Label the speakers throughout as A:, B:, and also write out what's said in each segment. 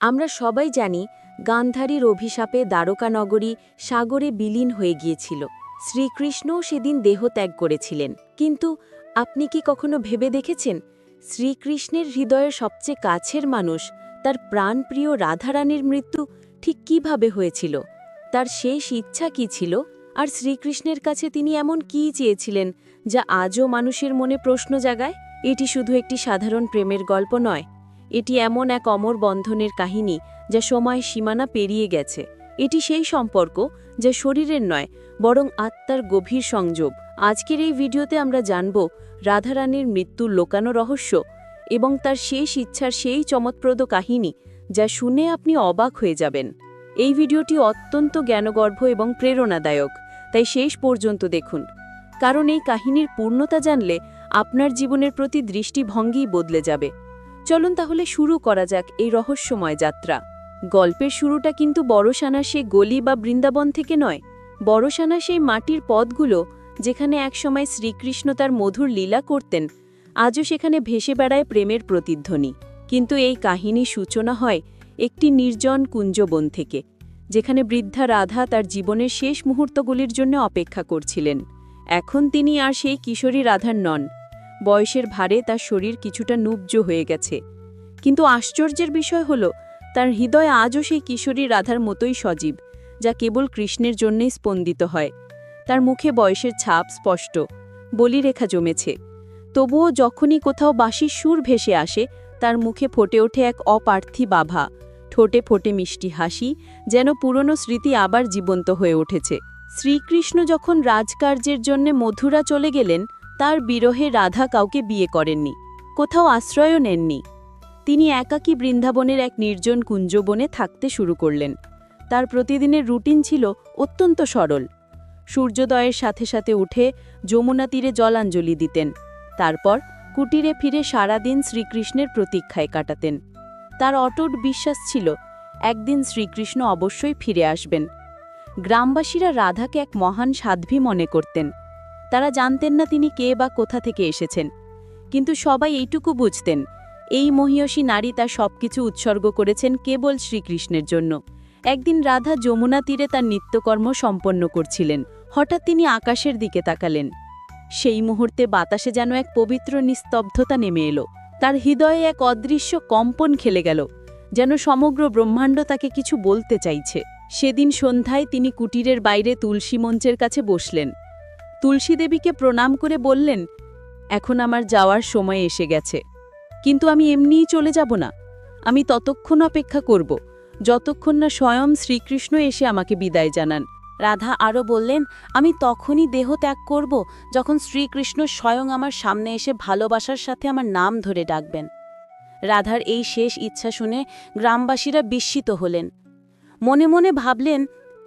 A: আমরা সবাই জানি গান্ধারীর অভিশাপে দ্বারকানগরী সাগরে বিলীন হয়ে গিয়েছিল। শ্রীকৃষ্ণও সেদিন দেহ ত্যাগ করেছিলেন। কিন্তু আপনি কি কখনো ভেবে দেখেছেন, শ্রীকৃষ্ণের হৃদয়ের সবচেয়ে কাছের মানুষ তার প্রাণপ্রিয় রাধারানীর মৃত্যু ঠিক কীভাবে হয়েছিল? তার শেষ ইচ্ছা কি ছিল? আর শ্রীকৃষ্ণের কাছে তিনি এমন কী চেয়েছিলেন, যা আজও মানুষের মনে প্রশ্ন জাগায়? এটি শুধু একটি সাধারণ প্রেমের গল্প নয় এটি এমন এক অমর বন্ধনের কাহিনী যা সময় সীমানা পেরিয়ে গেছে। এটি সেই সম্পর্ক যা শরীরের নয়, বরং আত্মার গভীর সংযোগ। আজকের এই ভিডিওতে আমরা জানব রাধারানীর মৃত্যুর লোকানো রহস্য এবং তার শেষ ইচ্ছার সেই চমৎপ্রদ কাহিনী যা শুনে আপনি অবাক হয়ে যাবেন। এই ভিডিওটি অত্যন্ত জ্ঞানগর্ভ এবং প্রেরণাদায়ক, তাই শেষ পর্যন্ত দেখুন। কারণ এই কাহিনীর পূর্ণতা জানলে আপনার জীবনের প্রতি দৃষ্টিভঙ্গিই বদলে যাবে। চলুন তাহলে শুরু করা যাক এই রহস্যময় যাত্রা। গল্পের শুরুটা কিন্তু বড়সানা সে গলি বা বৃন্দাবন থেকে নয়। বড়সানা সেই মাটির পথগুলো যেখানে একসময় শ্রীকৃষ্ণ তার মধুর লীলা করতেন, আজও সেখানে ভেসে বেড়ায় প্রেমের প্রতিধ্বনি। কিন্তু এই কাহিনী সূচনা হয় একটি নির্জন কুঞ্জবন থেকে, যেখানে বৃদ্ধা রাধা তার জীবনের শেষ মুহূর্তগুলির জন্য অপেক্ষা করছিলেন। এখন তিনি আর সেই কিশোরী রাধার নন। বয়সের ভারে তার শরীর কিছুটা নুব্জ হয়ে গেছে। কিন্তু আশ্চর্যের বিষয় হল, তার হৃদয় আজও সেই কিশোরী রাধার মতোই সজীব, যা কেবল কৃষ্ণের জন্যেই স্পন্দিত হয়। তার মুখে বয়সের ছাপ স্পষ্ট, বলিরেখা জমেছে। তবুও যখনই কোথাও বাঁশির সুর ভেসে আসে, তার মুখে ফোটে ওঠে এক অপার্থী বাভা ঠোঁটে ফোটে মিষ্টি হাসি, যেন পুরনো স্মৃতি আবার জীবন্ত হয়ে উঠেছে। শ্রীকৃষ্ণ যখন রাজকার্যের জন্যে মথুরা চলে গেলেন তার বিরহে রাধা কাউকে বিয়ে করেননি, কোথাও আশ্রয়ও নেননি। তিনি একাকী বৃন্দাবনের এক নির্জন কুঞ্জবনে থাকতে শুরু করলেন। তার প্রতিদিনের রুটিন ছিল অত্যন্ত সরল। সূর্যোদয়ের সাথে সাথে উঠে যমুনা তীরে জলাঞ্জলি দিতেন, তারপর কুটিরে ফিরে সারাদিন শ্রীকৃষ্ণের প্রতীক্ষায় কাটাতেন। তার অটট বিশ্বাস ছিল, একদিন শ্রীকৃষ্ণ অবশ্যই ফিরে আসবেন। গ্রামবাসীরা রাধাকে এক মহান সাধ্বী মনে করতেন। তারা জানতেন না তিনি কে বা কোথা থেকে এসেছেন। কিন্তু সবাই এইটুকু বুঝতেন, এই মহিয়সী নারী তার সবকিছু উৎসর্গ করেছেন কেবল শ্রীকৃষ্ণের জন্য। একদিন রাধা যমুনা তীরে তার নিত্যকর্ম সম্পন্ন করছিলেন। হঠাৎ তিনি আকাশের দিকে তাকালেন। সেই মুহূর্তে বাতাসে যেন এক পবিত্র নিস্তব্ধতা নেমে এলো। তার হৃদয়ে এক অদৃশ্য কম্পন খেলে গেল, যেন সমগ্র ব্রহ্মাণ্ড তাকে কিছু বলতে চাইছে। সেদিন সন্ধ্যায় তিনি কুটিরের বাইরে তুলসী মঞ্চের কাছে বসলেন। তুলসী দেবীকে প্রণাম করে বললেন, এখন আমার যাওয়ার সময় এসে গেছে। কিন্তু আমি এমনিই চলে যাব না। আমি ততক্ষণ অপেক্ষা করব। যতক্ষণ না স্বয়ং শ্রীকৃষ্ণ এসে আমাকে বিদায় জানান। রাধা আরও বললেন, আমি তখনই দেহ ত্যাগ করব যখন শ্রীকৃষ্ণ স্বয়ং আমার সামনে এসে ভালোবাসার সাথে আমার নাম ধরে ডাকবেন। রাধার এই শেষ ইচ্ছা শুনে গ্রামবাসীরা বিস্মিত হলেন। মনে মনে ভাবলেন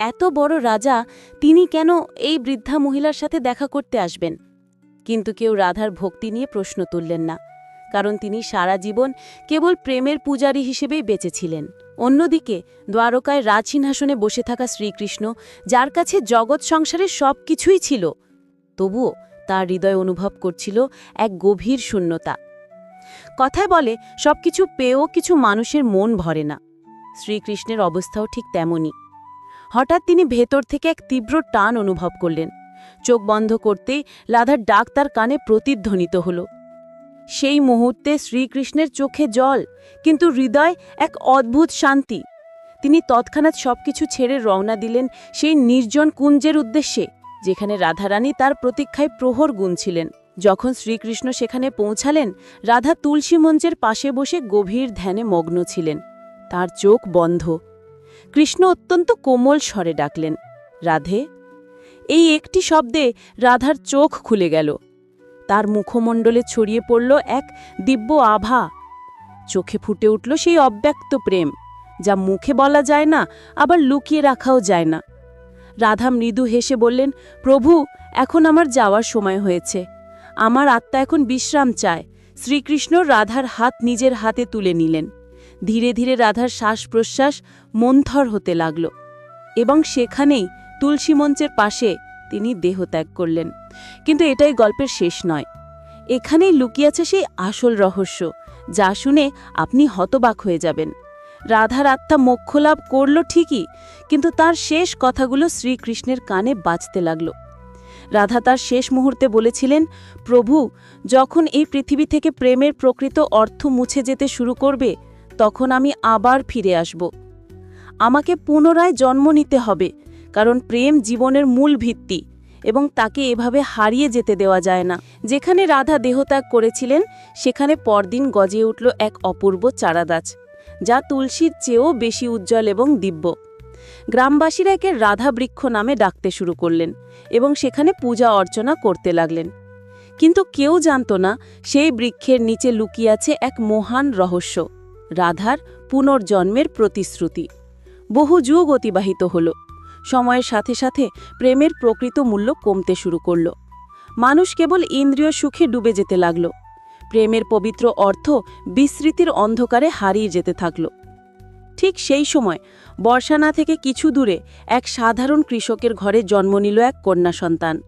A: এত বড় রাজা, তিনি কেন এই বৃদ্ধা মহিলার সাথে দেখা করতে আসবেন? কিন্তু কেউ রাধার ভক্তি নিয়ে প্রশ্ন তুললেন না, কারণ তিনি সারা জীবন কেবল প্রেমের পূজারী হিসেবেই বেঁচেছিলেন। অন্যদিকে, দ্বারকায় রাজসিংহাসনে বসে থাকা শ্রীকৃষ্ণ, যার কাছে জগৎ সংসারের সব কিছুই ছিল, তবুও তার হৃদয় অনুভব করছিল এক গভীর শূন্যতা। কথায় বলে, সবকিছু পেয়েও কিছু মানুষের মন ভরে না। শ্রীকৃষ্ণের অবস্থাও ঠিক তেমনই। হঠাৎ তিনি ভেতর থেকে এক তীব্র টান অনুভব করলেন। চোখ বন্ধ করতেই রাধার ডাক তার কানে প্রতিধ্বনিত হল। সেই মুহূর্তে শ্রীকৃষ্ণের চোখে জল, কিন্তু হৃদয় এক অদ্ভুত শান্তি। তিনি তৎক্ষণাৎ সবকিছু ছেড়ে রওনা দিলেন সেই নির্জন কুঞ্জের উদ্দেশ্যে, যেখানে রাধারানী তার প্রতীক্ষায় প্রহর গুনছিলেন। যখন শ্রীকৃষ্ণ সেখানে পৌঁছালেন, রাধা তুলসী মঞ্চের পাশে বসে গভীর ধ্যানে মগ্ন ছিলেন। তার চোখ বন্ধ। কৃষ্ণ অত্যন্ত কোমল স্বরে ডাকলেন, রাধে। এই একটি শব্দে রাধার চোখ খুলে গেল। তার মুখমণ্ডলে ছড়িয়ে পড়ল এক দিব্য আভা। চোখে ফুটে উঠল সেই অব্যক্ত প্রেম, যা মুখে বলা যায় না, আবার লুকিয়ে রাখাও যায় না। রাধা মৃদু হেসে বললেন, প্রভু, এখন আমার যাওয়ার সময় হয়েছে। আমার আত্মা এখন বিশ্রাম চায়। শ্রীকৃষ্ণ রাধার হাত নিজের হাতে তুলে নিলেন। ধীরে ধীরে রাধার শ্বাস প্রশ্বাস মন্থর হতে লাগল এবং সেখানেই তুলসী মঞ্চের পাশে তিনি দেহত্যাগ করলেন। কিন্তু এটাই গল্পের শেষ নয়। এখানেই লুকিয়েছে সেই আসল রহস্য, যা শুনে আপনি হতবাক হয়ে যাবেন।
B: রাধার আত্মা মোক্ষ লাভ করল ঠিকই, কিন্তু তার শেষ কথাগুলো শ্রীকৃষ্ণের কানে বাজতে লাগল। রাধা তার শেষ মুহূর্তে বলেছিলেন, প্রভু, যখন এই পৃথিবী থেকে প্রেমের প্রকৃত অর্থ মুছে যেতে শুরু করবে তখন আমি আবার ফিরে আসব। আমাকে পুনরায় জন্ম নিতে হবে, কারণ প্রেম জীবনের মূল ভিত্তি এবং তাকে এভাবে হারিয়ে যেতে দেওয়া যায় না। যেখানে রাধা দেহত্যাগ করেছিলেন, সেখানে পরদিন গজে উঠল এক অপূর্ব চারাগাছ, যা তুলসীর চেয়েও বেশি উজ্জ্বল এবং দিব্য। গ্রামবাসীরা একে রাধা বৃক্ষ নামে ডাকতে শুরু করলেন এবং সেখানে পূজা অর্চনা করতে লাগলেন। কিন্তু কেউ জানত না, সেই বৃক্ষের নিচে লুকিয়ে আছে এক মহান রহস্য। রাধার পুনর্জন্মের প্রতিশ্রুতি। বহু যুগ অতিবাহিত হল। সময়ের সাথে সাথে প্রেমের প্রকৃত মূল্য কমতে শুরু করল। মানুষ কেবল ইন্দ্রিয় সুখে ডুবে যেতে লাগল। প্রেমের পবিত্র অর্থ বিস্মৃতির অন্ধকারে হারিয়ে যেতে থাকল। ঠিক সেই সময় বর্ষানা থেকে কিছু দূরে এক সাধারণ কৃষকের ঘরে জন্ম নিল এক কন্যা সন্তান।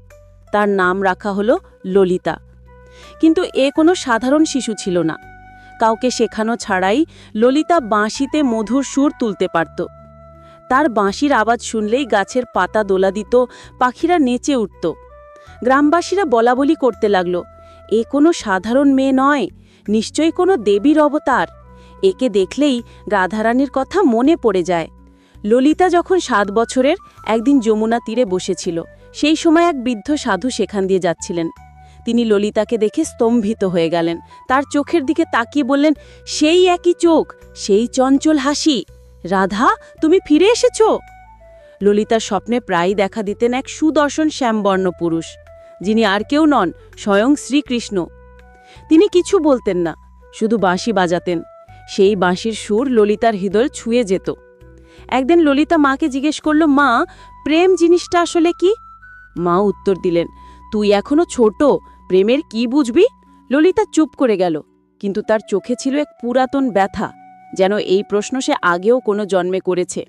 B: তার নাম রাখা হল ললিতা। কিন্তু এ কোনো সাধারণ শিশু ছিল না। কাউকে শেখানো ছাড়াই ললিতা বাঁশিতে মধুর সুর তুলতে পারত। তার বাঁশির আওয়াজ শুনলেই গাছের পাতা দোলা দিত, পাখিরা নেচে উঠত। গ্রামবাসীরা বলাবলি করতে লাগল, এ কোনো সাধারণ মেয়ে নয়, নিশ্চয়ই কোনো দেবীর অবতার। একে দেখলেই রাধারানীর কথা মনে পড়ে যায়। ললিতা যখন সাত বছরের একদিন যমুনা তীরে বসেছিল, সেই সময় এক বৃদ্ধ সাধু সেখান দিয়ে যাচ্ছিলেন। তিনি ললিতাকে দেখে স্তম্ভিত হয়ে গেলেন। তার চোখের দিকে তাকিয়ে বললেন, সেই একই চোখ, সেই চঞ্চল হাসি। রাধা, তুমি ফিরে এসেছ? ললিতার স্বপ্নে প্রায়ই দেখা দিতেন এক সুদর্শন শ্যামবর্ণ পুরুষ, যিনি আর কেউ নন, স্বয়ং শ্রীকৃষ্ণ। তিনি কিছু বলতেন না, শুধু বাঁশি বাজাতেন। সেই বাঁশির সুর ললিতার হৃদয় ছুঁয়ে যেত। একদিন ললিতা মাকে জিজ্ঞেস করল, মা, প্রেম জিনিসটা আসলে কি? মা উত্তর দিলেন, তুই এখনও ছোট প্রেমের কি বুঝবি? ললিতা চুপ করে গেল, কিন্তু তার চোখে ছিল এক পুরাতন ব্যথা, যেন এই প্রশ্ন সে আগেও কোনো জন্মে করেছে।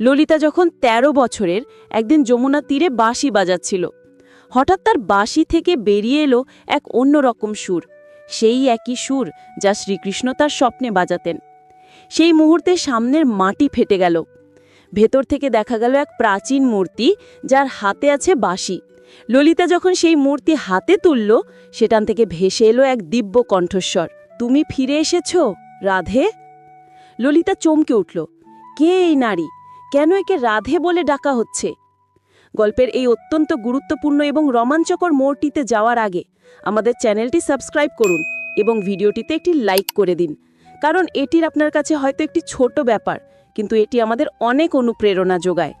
B: ললিতা যখন ১৩ বছরের, একদিন যমুনা তীরে বাঁশি বাজাচ্ছিল। হঠাৎ তার বাঁশি থেকে বেরিয়ে এলো এক অন্যরকম সুর, সেই একই সুর যা শ্রীকৃষ্ণ তার স্বপ্নে বাজাতেন। সেই মুহূর্তে সামনের মাটি ফেটে গেল। ভেতর থেকে দেখা গেল এক প্রাচীন মূর্তি, যার হাতে আছে বাঁশি। ললিতা যখন সেই মূর্তি হাতে তুলল, সেটান থেকে ভেসে এলো এক দিব্য কণ্ঠস্বর। তুমি ফিরে এসেছ? রাধে? ললিতা চমকে উঠল। কে এই নারী? কেন একে রাধে বলে ডাকা হচ্ছে? গল্পের এই অত্যন্ত গুরুত্বপূর্ণ এবং রোমাঞ্চকর মোড়টিতে যাওয়ার আগে আমাদের চ্যানেলটি সাবস্ক্রাইব করুন এবং ভিডিওটিতে একটি লাইক করে দিন। কারণ এটির আপনার কাছে হয়তো একটি ছোট ব্যাপার, কিন্তু এটি আমাদের অনেক অনুপ্রেরণা যোগায়।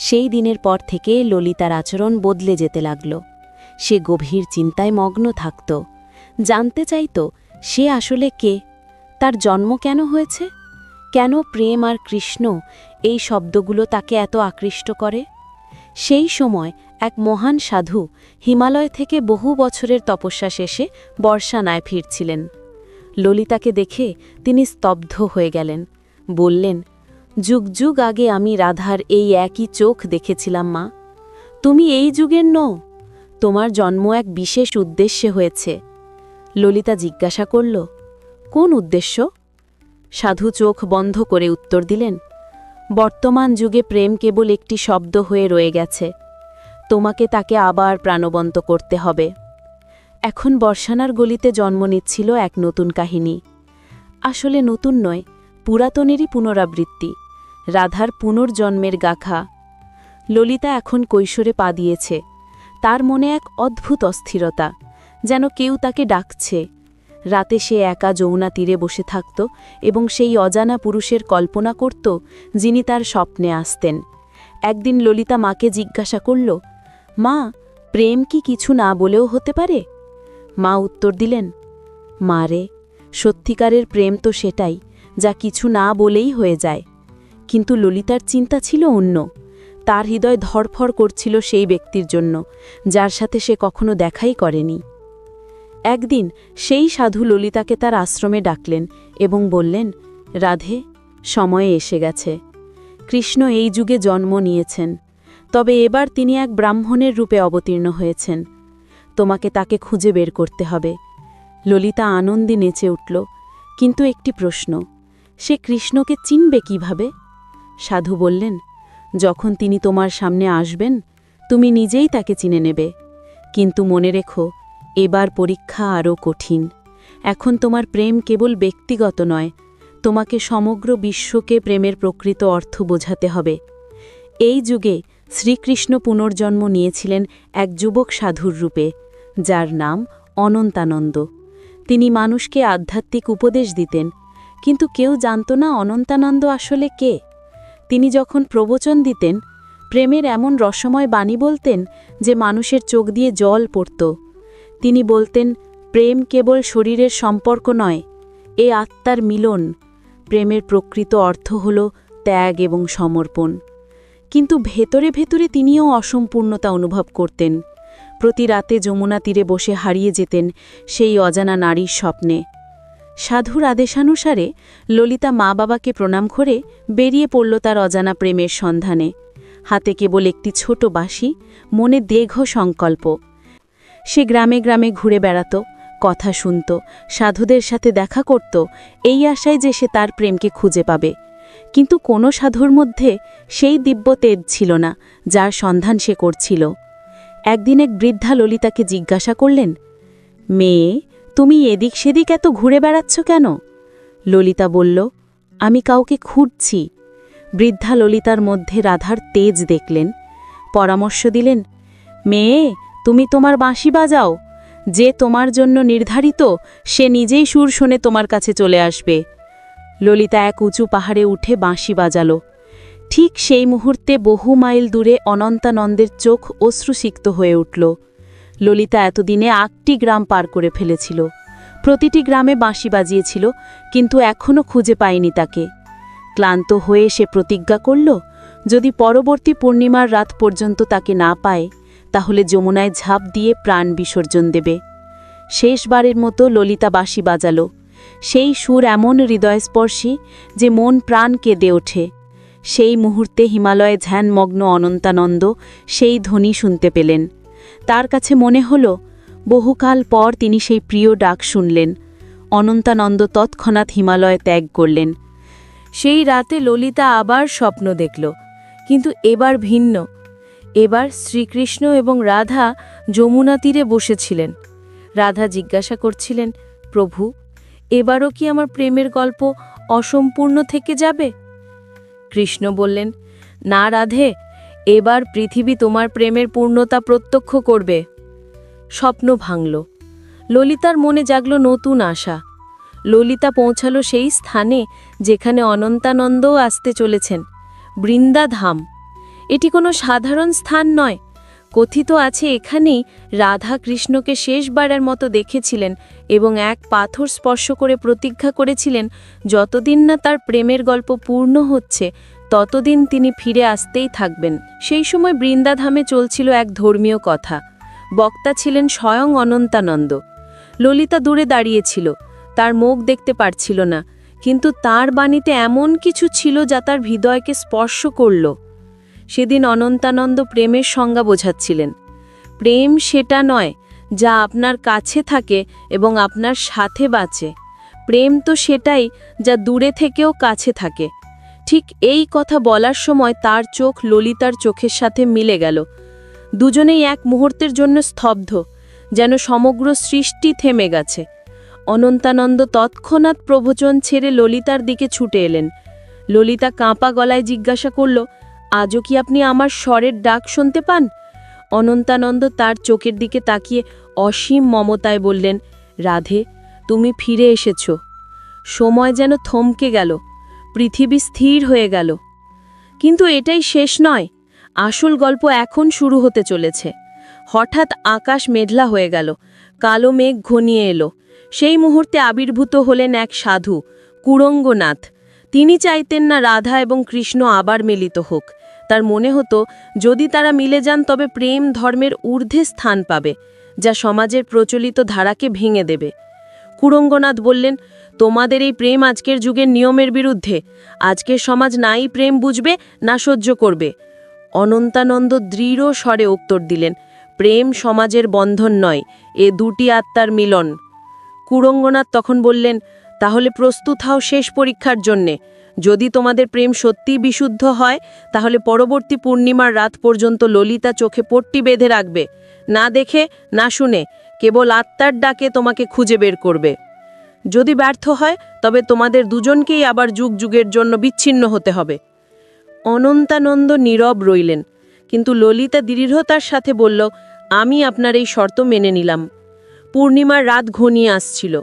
A: সেই দিনের পর থেকে ললিতার আচরণ বদলে যেতে লাগল। সে গভীর চিন্তায় মগ্ন থাকত। জানতে চাইত, সে আসলে কে? তার জন্ম কেন হয়েছে? কেন প্রেম আর কৃষ্ণ এই শব্দগুলো তাকে এত আকৃষ্ট করে? সেই সময় এক মহান সাধু হিমালয় থেকে বহু বছরের তপস্যা শেষে বর্ষানায় ফিরছিলেন। ললিতাকে দেখে তিনি স্তব্ধ হয়ে গেলেন। বললেন যুগ যুগ আগে আমি রাধার এই একই চোখ দেখেছিলাম, মা। তুমি এই যুগের নও। তোমার জন্ম এক বিশেষ উদ্দেশ্যে হয়েছে। ললিতা জিজ্ঞাসা করল, কোন উদ্দেশ্য? সাধু চোখ বন্ধ করে উত্তর দিলেন, বর্তমান যুগে প্রেম কেবল একটি শব্দ হয়ে রয়ে গেছে। তোমাকে তাকে আবার প্রাণবন্ত করতে হবে। এখন বর্ষানার গলিতে জন্ম নিচ্ছিল এক নতুন কাহিনী। আসলে নতুন নয় পুরাতনেরই পুনরাবৃত্তি, রাধার পুনর্জন্মের গাখা। ললিতা এখন কৈশোরে পা দিয়েছে, তার মনে এক অদ্ভুত অস্থিরতা, যেন কেউ তাকে ডাকছে। রাতে সে একা যৌনা তীরে বসে থাকত এবং সেই অজানা পুরুষের কল্পনা করত যিনি তার স্বপ্নে আসতেন। একদিন ললিতা মাকে জিজ্ঞাসা করল, মা, প্রেম কি কিছু না বলেও হতে পারে? মা উত্তর দিলেন, মা রে, সত্যিকারের প্রেম তো সেটাই। যা কিছু না বলেই হয়ে যায়। কিন্তু ললিতার চিন্তা ছিল অন্য। তার হৃদয় ধরফর করছিল সেই ব্যক্তির জন্য, যার সাথে সে কখনো দেখাই করেনি। একদিন সেই সাধু ললিতাকে তার আশ্রমে ডাকলেন এবং বললেন, রাধে, সময়ে এসে গেছে। কৃষ্ণ এই যুগে জন্ম নিয়েছেন। তবে এবার তিনি এক ব্রাহ্মণের রূপে অবতীর্ণ হয়েছেন। তোমাকে তাকে খুঁজে বের করতে হবে। ললিতা আনন্দে নেচে উঠল, কিন্তু একটি প্রশ্ন
B: সে কৃষ্ণকে চিনবে কীভাবে? সাধু বললেন, যখন তিনি তোমার সামনে আসবেন, তুমি নিজেই তাকে চিনে নেবে। কিন্তু মনে রেখো, এবার পরীক্ষা আরও কঠিন। এখন তোমার প্রেম কেবল ব্যক্তিগত নয়, তোমাকে সমগ্র বিশ্বকে প্রেমের প্রকৃত অর্থ বোঝাতে হবে। এই যুগে শ্রীকৃষ্ণ পুনর্জন্ম নিয়েছিলেন এক যুবক সাধুর রূপে, যার নাম অনন্তানন্দ। তিনি মানুষকে আধ্যাত্মিক উপদেশ দিতেন কিন্তু কেউ জানত না অনন্তানন্দ আসলে কে। তিনি যখন প্রবচন দিতেন, প্রেমের এমন রসময় বাণী বলতেন যে মানুষের চোখ দিয়ে জল পড়ত। তিনি বলতেন, প্রেম কেবল শরীরের সম্পর্ক নয়, এ আত্মার মিলন। প্রেমের প্রকৃত অর্থ হল ত্যাগ এবং সমর্পণ। কিন্তু ভেতরে ভেতরে তিনিও অসম্পূর্ণতা অনুভব করতেন। প্রতি রাতে যমুনা তীরে বসে হারিয়ে যেতেন সেই অজানা নারীর স্বপ্নে। সাধুর আদেশানুসারে ললিতা মা বাবাকে প্রণাম করে বেরিয়ে পড়ল তার অজানা প্রেমের সন্ধানে। হাতে কেবল একটি ছোট বাঁশি, মনে দীর্ঘ সংকল্প। সে গ্রামে গ্রামে ঘুরে বেড়াত, কথা শুনত, সাধুদের সাথে দেখা করত, এই আশায় যে সে তার প্রেমকে খুঁজে পাবে। কিন্তু কোনো সাধুর মধ্যে সেই দিব্য তেজ ছিল না, যার সন্ধান সে করছিল। একদিন এক বৃদ্ধা ললিতাকে জিজ্ঞাসা করলেন, মেয়ে তুমি এদিক সেদিক এত ঘুরে বেড়াচ্ছ কেন? ললিতা বলল, আমি কাউকে খুঁজছি। বৃদ্ধা ললিতার মধ্যে রাধার তেজ দেখলেন। পরামর্শ দিলেন, মেয়ে, তুমি তোমার বাঁশি বাজাও। যে তোমার জন্য নির্ধারিত, সে নিজেই সুর শুনে তোমার কাছে চলে আসবে। ললিতা এক উঁচু পাহাড়ে উঠে বাঁশি বাজালো। ঠিক সেই মুহূর্তে বহু মাইল দূরে অনন্তানন্দের চোখ অশ্রুসিক্ত হয়ে উঠল। ললিতা এতদিনে আটটি গ্রাম পার করে ফেলেছিল। প্রতিটি গ্রামে বাঁশি বাজিয়েছিল, কিন্তু এখনও খুঁজে পায়নি তাকে। ক্লান্ত হয়ে সে প্রতিজ্ঞা করল, যদি পরবর্তী পূর্ণিমার রাত পর্যন্ত তাকে না পায়, তাহলে যমুনায় ঝাঁপ দিয়ে প্রাণ বিসর্জন দেবে। শেষবারের মতো ললিতা বাঁশি বাজালো। সেই সুর এমন হৃদয়স্পর্শী যে মন প্রাণ কেঁদে ওঠে। সেই মুহূর্তে হিমালয়ে ধ্যানমগ্ন অনন্তানন্দ সেই ধ্বনি শুনতে পেলেন। তার কাছে মনে হল, বহুকাল পর তিনি সেই প্রিয় ডাক শুনলেন। অনন্তানন্দ তৎক্ষণাৎ হিমালয় ত্যাগ করলেন।
A: সেই রাতে ললিতা আবার স্বপ্ন দেখল, কিন্তু এবার ভিন্ন। এবার শ্রীকৃষ্ণ এবং রাধা যমুনা তীরে বসেছিলেন। রাধা জিজ্ঞাসা করছিলেন, প্রভু, এবারও কি আমার প্রেমের গল্প অসম্পূর্ণ থেকে যাবে? কৃষ্ণ বললেন, না রাধে এবার পৃথিবী তোমার প্রেমের পূর্ণতা প্রত্যক্ষ করবে। স্বপ্ন ভাঙল। ললিতার মনে জাগল নতুন আশা। ললিতা পৌঁছালো সেই স্থানে যেখানে অনন্তানন্দও আসতে চলেছেন, বৃন্দাধাম। এটি কোনো সাধারণ স্থান নয়। কথিত আছে এখানেই রাধা কৃষ্ণকে শেষবারের মতো দেখেছিলেন এবং এক পাথর স্পর্শ করে প্রতিজ্ঞা করেছিলেন, যতদিন না তার প্রেমের গল্প পূর্ণ হচ্ছে ততদিন তিনি ফিরে আসতেই থাকবেন। সেই সময় বৃন্দাধামে চলছিল এক ধর্মীয় কথা। বক্তা ছিলেন স্বয়ং অনন্তানন্দ। ললিতা দূরে দাঁড়িয়েছিল। তার মুখ দেখতে পারছিল না, কিন্তু তার বাণীতে এমন কিছু ছিল যা তার হৃদয়কে স্পর্শ করল। সেদিন অনন্তানন্দ প্রেমের সংজ্ঞা বোঝাচ্ছিলেন। প্রেম সেটা নয় যা আপনার কাছে থাকে এবং আপনার সাথে বাঁচে। প্রেম তো সেটাই যা দূরে থেকেও কাছে থাকে। ঠিক এই কথা বলার সময় তার চোখ ললিতার চোখের সাথে মিলে গেল। দুজনেই এক মুহূর্তের জন্য স্তব্ধ, যেন সমগ্র সৃষ্টি থেমে গেছে। অনন্তানন্দ তৎক্ষণাৎ প্রবচন ছেড়ে ললিতার দিকে ছুটে এলেন। ললিতা কাঁপা গলায় জিজ্ঞাসা করল, আজও কি আপনি আমার স্বরের ডাক শুনতে পান? অনন্তানন্দ তার চোখের দিকে তাকিয়ে অসীম মমতায় বললেন, রাধে, তুমি ফিরে এসেছ। সময় যেন থমকে গেল। পৃথিবী স্থির হয়ে গেল। কিন্তু এটাই শেষ নয়। আসল গল্প এখন শুরু হতে চলেছে। হঠাৎ আকাশ মেঘলা হয়ে গেল। কালো মেঘ ঘনিয়ে এলো। সেই মুহূর্তে আবির্ভূত হলেন এক সাধু, কুরঙ্গনাথ। তিনি চাইতেন না রাধা এবং কৃষ্ণ আবার মিলিত হোক। তার মনে হতো, যদি তারা মিলে যান তবে প্রেম ধর্মের ঊর্ধ্বে স্থান পাবে, যা সমাজের প্রচলিত ধারাকে ভেঙে দেবে। কুরঙ্গনাথ বললেন, তোমাদের এই প্রেম আজকের যুগের নিয়মের বিরুদ্ধে। আজকের সমাজ নাই প্রেম বুঝবে, না সহ্য করবে। অনন্তানন্দ দৃঢ় স্বরে উত্তর দিলেন, প্রেম সমাজের বন্ধন নয়, এ দুটি আত্মার মিলন। কুরঙ্গনাথ তখন বললেন,
B: তাহলে প্রস্তুত হও শেষ পরীক্ষার জন্যে। যদি তোমাদের প্রেম সত্যিই বিশুদ্ধ হয়, তাহলে পরবর্তী পূর্ণিমার রাত পর্যন্ত ললিতা চোখে পট্টি বেঁধে রাখবে। না দেখে, না শুনে কেবল আত্মার ডাকে তোমাকে খুঁজে বের করবে। যদি ব্যর্থ হয়, তবে তোমাদের দুজনকেই আবার যুগ যুগের জন্য বিচ্ছিন্ন হতে হবে। অনন্তানন্দ নীরব রইলেন, কিন্তু ললিতা দৃঢ়তার সাথে বলল, আমি আপনার এই শর্ত মেনে নিলাম। পূর্ণিমার রাত ঘনিয়ে আসছিল।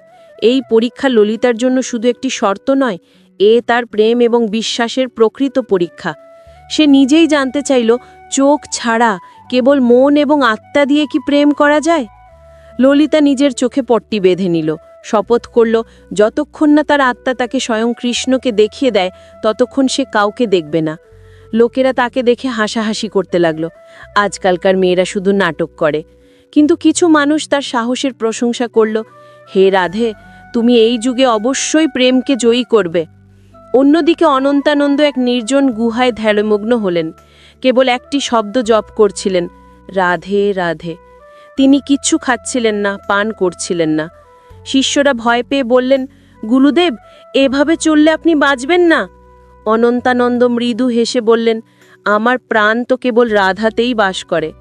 B: এই পরীক্ষা ললিতার জন্য শুধু একটি শর্ত নয়, এ তার প্রেম এবং বিশ্বাসের প্রকৃত পরীক্ষা। সে নিজেই জানতে চাইল, চোখ ছাড়া কেবল মন এবং আত্মা দিয়ে কি প্রেম করা যায়? ললিতা নিজের চোখে পট্টি বেঁধে নিল। শপথ করল, যতক্ষণ না তার আত্মা তাকে স্বয়ং কৃষ্ণকে দেখিয়ে দেয়, ততক্ষণ সে কাউকে দেখবে না। লোকেরা তাকে দেখে হাসাহাসি করতে লাগল। আজকালকার মেয়েরা শুধু নাটক করে। কিন্তু কিছু মানুষ তার সাহসের প্রশংসা করল, হে রাধে, তুমি এই যুগে অবশ্যই প্রেমকে জয়ী করবে। অন্যদিকে অনন্তানন্দ এক নির্জন গুহায় ধ্যানমগ্ন হলেন। কেবল একটি শব্দ জপ করছিলেন, রাধে রাধে। তিনি কিচ্ছু খাচ্ছিলেন না, পান করছিলেন না। শিষ্যরা ভয় পেয়ে বললেন, গুরুদেব, এভাবে চললে আপনি বাঁচবেন না? অনন্তানন্দ মৃদু হেসে বললেন, আমার প্রাণ তো কেবল রাধাতেই বাস করে।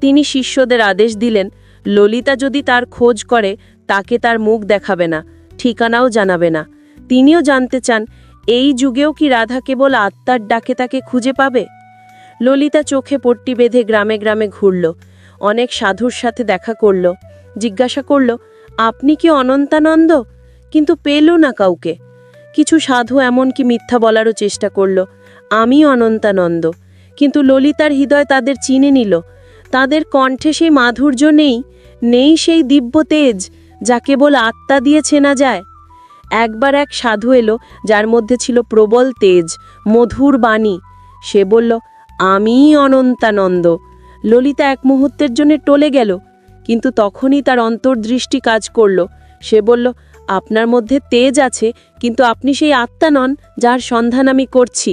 B: তিনি শিষ্যদের আদেশ দিলেন, ললিতা যদি তার খোঁজ করে, তাকে তার মুখ দেখাবে না, ঠিকানাও জানাবে না। তিনিও জানতে চান, এই যুগেও কি রাধা কেবল আত্মার ডাকে তাকে খুঁজে পাবে? ললিতা চোখে পট্টি বেঁধে গ্রামে গ্রামে ঘুরল। অনেক সাধুর সাথে দেখা করল, জিজ্ঞাসা করল, আপনি কি অনন্তানন্দ? কিন্তু পেল না কাউকে। কিছু সাধু এমনকি মিথ্যা বলারও চেষ্টা করল আমি অনন্তানন্দ। কিন্তু ললিতার হৃদয় তাদের চিনে নিল, তাদের কণ্ঠে সেই মাধুর্য নেই নেই সেই দিব্য তেজ, যা কেবল আত্মা দিয়ে চেনা যায়। একবার এক সাধু এলো, যার মধ্যে ছিল প্রবল তেজ, মধুর বাণী। সে বলল আমি অনন্তানন্দ। ললিতা এক মুহূর্তের জন্য টলে গেল, কিন্তু তখনই তার অন্তর্দৃষ্টি কাজ করল। সে বলল, আপনার মধ্যে তেজ আছে, কিন্তু আপনি সেই আত্মা নন যার সন্ধান আমি করছি।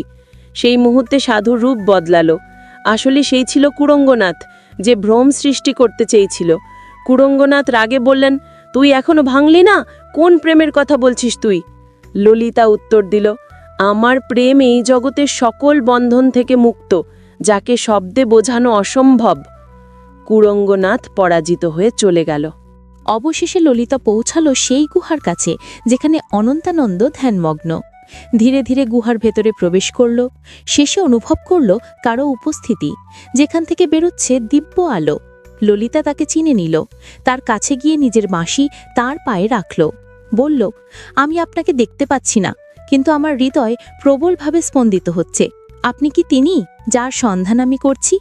B: সেই মুহূর্তে সাধুর রূপ বদলালো। আসলে সেই ছিল কুরঙ্গনাথ, যে ভ্রম সৃষ্টি করতে চেয়েছিল। কুরঙ্গনাথ রাগে বললেন, তুই এখনও ভাঙলি না? কোন প্রেমের কথা বলছিস তুই? ললিতা উত্তর দিল, আমার প্রেম এই জগতের সকল বন্ধন থেকে মুক্ত। যাকে শব্দে বোঝানো অসম্ভব। কুরঙ্গনাথ পরাজিত হয়ে চলে গেল।
A: অবশেষে ললিতা পৌঁছালো সেই গুহার কাছে, যেখানে অনন্তানন্দ ধ্যানমগ্ন। ধীরে ধীরে গুহার ভেতরে প্রবেশ করল, শেষে অনুভব করল কারও উপস্থিতি, যেখান থেকে বেরোচ্ছে দিব্য আলো। ললিতা তাকে চিনে নিল, তার কাছে গিয়ে নিজের বাঁশি তার পায়ে রাখল। বলল, আমি আপনাকে দেখতে পাচ্ছি না, কিন্তু আমার হৃদয় প্রবলভাবে স্পন্দিত হচ্ছে। আপনি কি তিনি, যার সন্ধান আমি করছি?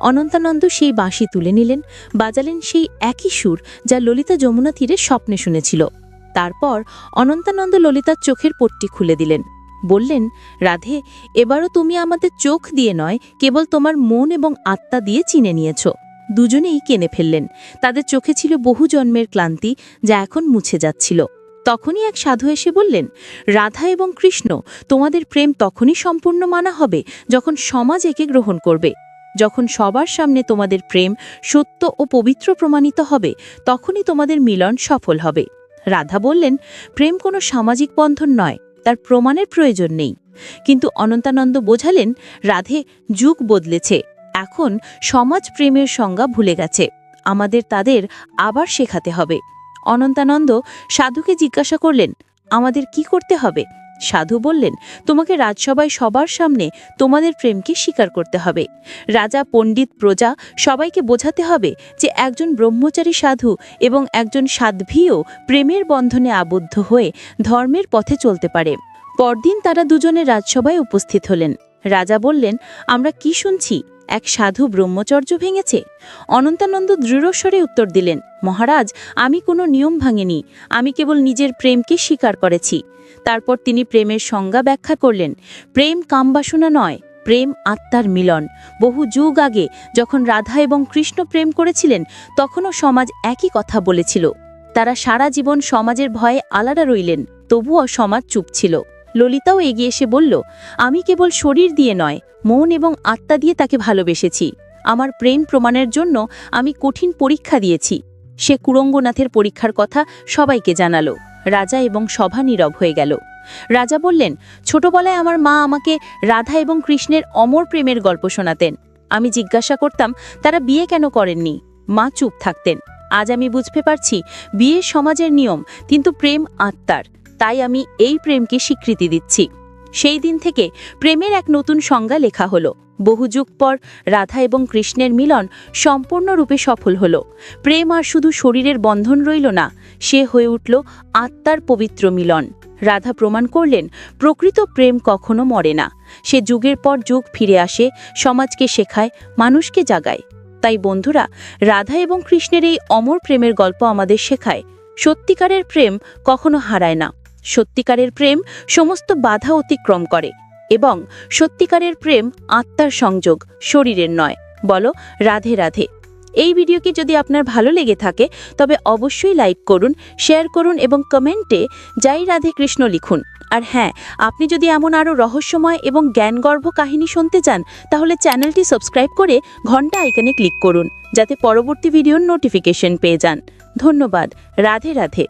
A: অনন্তানন্দ সেই বাঁশি তুলে নিলেন, বাজালেন সেই একই সুর যা ললিতা যমুনা তীরে স্বপ্নে শুনেছিল। তারপর অনন্তানন্দ ললিতার চোখের পট্টি খুলে দিলেন। বললেন, রাধে, এবারও তুমি আমাদের চোখ দিয়ে নয়, কেবল তোমার মন এবং আত্মা দিয়ে চিনে নিয়েছ। দুজনেই কেনে ফেললেন। তাদের চোখে ছিল বহু জন্মের ক্লান্তি যা এখন মুছে যাচ্ছিল। তখনই এক সাধু এসে বললেন, রাধা এবং কৃষ্ণ, তোমাদের প্রেম তখনই সম্পূর্ণ মানা হবে যখন সমাজ একে গ্রহণ করবে। যখন সবার সামনে তোমাদের প্রেম সত্য ও পবিত্র প্রমাণিত হবে, তখনই তোমাদের মিলন সফল হবে। রাধা বললেন, প্রেম কোনো সামাজিক বন্ধন নয়, তার প্রমাণের প্রয়োজন নেই। কিন্তু অনন্তানন্দ বোঝালেন, রাধে, যুগ বদলেছে, এখন সমাজ প্রেমের সংজ্ঞা ভুলে গেছে, আমাদের তাদের আবার শেখাতে হবে। অনন্তানন্দ সাধুকে জিজ্ঞাসা করলেন, আমাদের কি করতে হবে? সাধু বললেন, তোমাকে রাজসভায় সবার সামনে তোমাদের প্রেমকে স্বীকার করতে হবে। রাজা, পণ্ডিত, প্রজা সবাইকে বোঝাতে হবে যে একজন ব্রহ্মচারী সাধু এবং একজন সাধ্বীও প্রেমের বন্ধনে আবদ্ধ হয়ে ধর্মের পথে চলতে পারে। পরদিন তারা দুজনে রাজসভায় উপস্থিত হলেন। রাজা বললেন, আমরা কি শুনছি? এক সাধু ব্রহ্মচর্য ভেঙেছে। অনন্তানন্দ দৃঢ়স্বরে উত্তর দিলেন, মহারাজ, আমি কোনো নিয়ম ভাঙিনি। আমি কেবল নিজের প্রেমকে স্বীকার করেছি। তারপর তিনি প্রেমের সংজ্ঞা ব্যাখ্যা করলেন, প্রেম কামবাসনা নয়, প্রেম আত্মার মিলন। বহু যুগ আগে যখন রাধা এবং কৃষ্ণ প্রেম করেছিলেন, তখনও সমাজ একই কথা বলেছিল। তারা সারা জীবন সমাজের ভয়ে আলাদা রইলেন, তবুও সমাজ চুপ ছিল। ললিতাও এগিয়ে এসে বলল, আমি কেবল শরীর দিয়ে নয়, মন এবং আত্মা দিয়ে তাকে ভালোবেসেছি। আমার প্রেম প্রমাণের জন্য আমি কঠিন পরীক্ষা দিয়েছি। সে কুরঙ্গনাথের পরীক্ষার কথা সবাইকে জানালো।
B: রাজা এবং সভা নীরব হয়ে গেল। রাজা বললেন, ছোটবেলায় আমার মা আমাকে রাধা এবং কৃষ্ণের অমর প্রেমের গল্প শোনাতেন। আমি জিজ্ঞাসা করতাম, তারা বিয়ে কেন করেননি? মা চুপ থাকতেন। আজ আমি বুঝতে পারছি, বিয়ে সমাজের নিয়ম, কিন্তু প্রেম আত্মার। তাই আমি এই প্রেমকে স্বীকৃতি দিচ্ছি। সেই দিন থেকে প্রেমের এক নতুন সংজ্ঞা লেখা হলো। বহু যুগ পর রাধা এবং কৃষ্ণের মিলন সম্পূর্ণরূপে সফল হলো। প্রেম আর শুধু শরীরের বন্ধন রইল না, সে হয়ে উঠল আত্মার পবিত্র মিলন। রাধা প্রমাণ করলেন, প্রকৃত প্রেম কখনো মরে না। সে যুগের পর যুগ ফিরে আসে, সমাজকে শেখায়, মানুষকে জাগায়। তাই বন্ধুরা, রাধা এবং কৃষ্ণের এই অমর প্রেমের গল্প আমাদের শেখায়। সত্যিকারের প্রেম কখনো হারায় না। সত্যিকারের প্রেম সমস্ত বাধা অতিক্রম করে এবং সত্যিকারের প্রেম আত্মার সংযোগ, শরীরের নয়। বলো, রাধে রাধে। এই ভিডিওটি যদি আপনার ভালো লেগে থাকে, তবে অবশ্যই লাইক করুন, শেয়ার করুন এবং কমেন্টে যাই রাধে কৃষ্ণ লিখুন। আর হ্যাঁ আপনি যদি এমন আরও রহস্যময় এবং জ্ঞানগর্ভ কাহিনী শুনতে চান, তাহলে চ্যানেলটি সাবস্ক্রাইব করে ঘণ্টা আইকনে ক্লিক করুন, যাতে পরবর্তী ভিডিওর নোটিফিকেশন পেয়ে যান। ধন্যবাদ। রাধে রাধে।